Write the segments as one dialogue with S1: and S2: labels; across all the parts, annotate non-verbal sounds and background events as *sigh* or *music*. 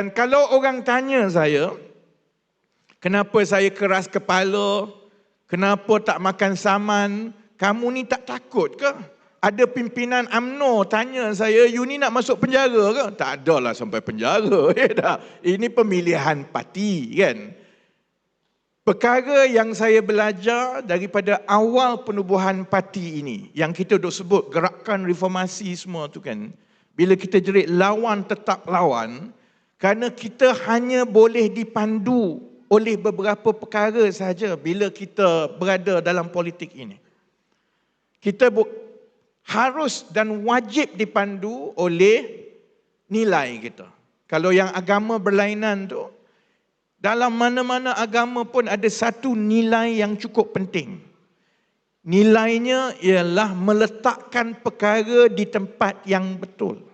S1: Dan kalau orang tanya saya, kenapa saya keras kepala, kenapa tak makan saman, kamu ni tak takut ke? Ada pimpinan AMNO tanya saya, you ni nak masuk penjara ke? Tak adalah sampai penjara. *laughs* Dah. Ini pemilihan parti kan. Perkara yang saya belajar daripada awal penubuhan parti ini, yang kita duk sebut gerakan reformasi semua tu kan, bila kita jerit lawan tetap lawan, kerana kita hanya boleh dipandu oleh beberapa perkara sahaja bila kita berada dalam politik ini. Kita harus dan wajib dipandu oleh nilai kita. Kalau yang agama berlainan tu, dalam mana-mana agama pun ada satu nilai yang cukup penting. Nilainya ialah meletakkan perkara di tempat yang betul.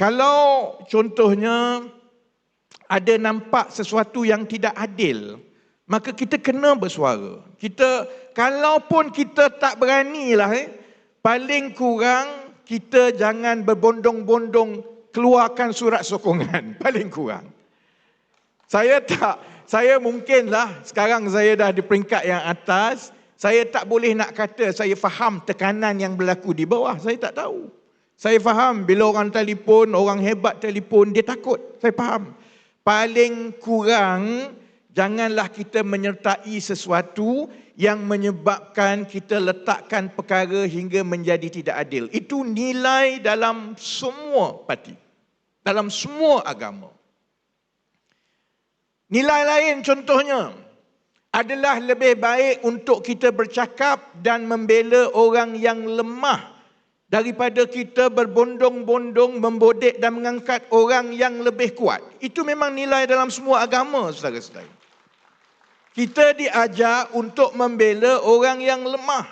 S1: Kalau contohnya ada nampak sesuatu yang tidak adil, maka kita kena bersuara. Kita kalaupun kita tak beranilah eh, paling kurang kita jangan berbondong-bondong keluarkan surat sokongan, *laughs* paling kurang. Saya tak saya mungkinlah sekarang saya dah di peringkat yang atas, saya tak boleh nak kata saya faham tekanan yang berlaku di bawah, saya tak tahu. Saya faham bila orang telefon, orang hebat telefon, dia takut. Saya faham. Paling kurang, janganlah kita menyertai sesuatu yang menyebabkan kita letakkan perkara hingga menjadi tidak adil. Itu nilai dalam semua parti. Dalam semua agama. Nilai lain contohnya adalah lebih baik untuk kita bercakap dan membela orang yang lemah daripada kita berbondong-bondong membodek dan mengangkat orang yang lebih kuat. Itu memang nilai dalam semua agama, saudara-saudara. Kita diajar untuk membela orang yang lemah.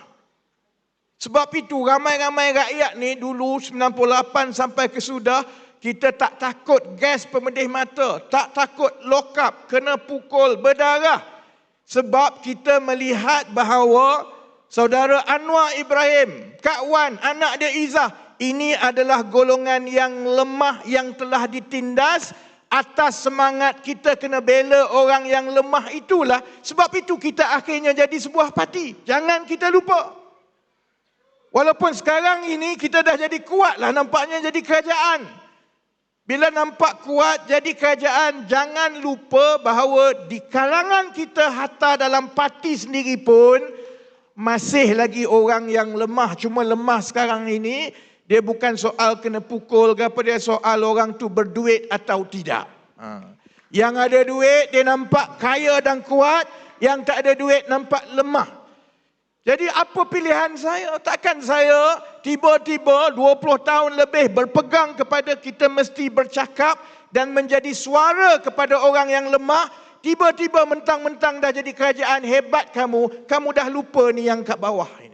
S1: Sebab itu ramai-ramai rakyat ni dulu 98 sampai ke sudah kita tak takut gas pemedih mata, tak takut lokap, kena pukul, berdarah. Sebab kita melihat bahawa Saudara Anwar Ibrahim, Kak Wan, anak dia Izzah, ini adalah golongan yang lemah yang telah ditindas atas semangat kita kena bela orang yang lemah itulah. Sebab itu kita akhirnya jadi sebuah parti. Jangan kita lupa. Walaupun sekarang ini kita dah jadi kuat lah nampaknya jadi kerajaan. Bila nampak kuat jadi kerajaan, jangan lupa bahawa di kalangan kita hatta dalam parti sendiri pun, masih lagi orang yang lemah. Cuma lemah sekarang ini dia bukan soal kena pukul ke apa dia soal orang tu berduit atau tidak. Ha. yang ada duit dia nampak kaya dan kuat. Yang tak ada duit nampak lemah. Jadi apa pilihan saya? Takkan saya tiba-tiba 20 tahun lebih berpegang kepada kita mesti bercakap dan menjadi suara kepada orang yang lemah Tiba-tiba mentang-mentang dah jadi kerajaan hebat kamu, kamu dah lupa ni yang kat bawah.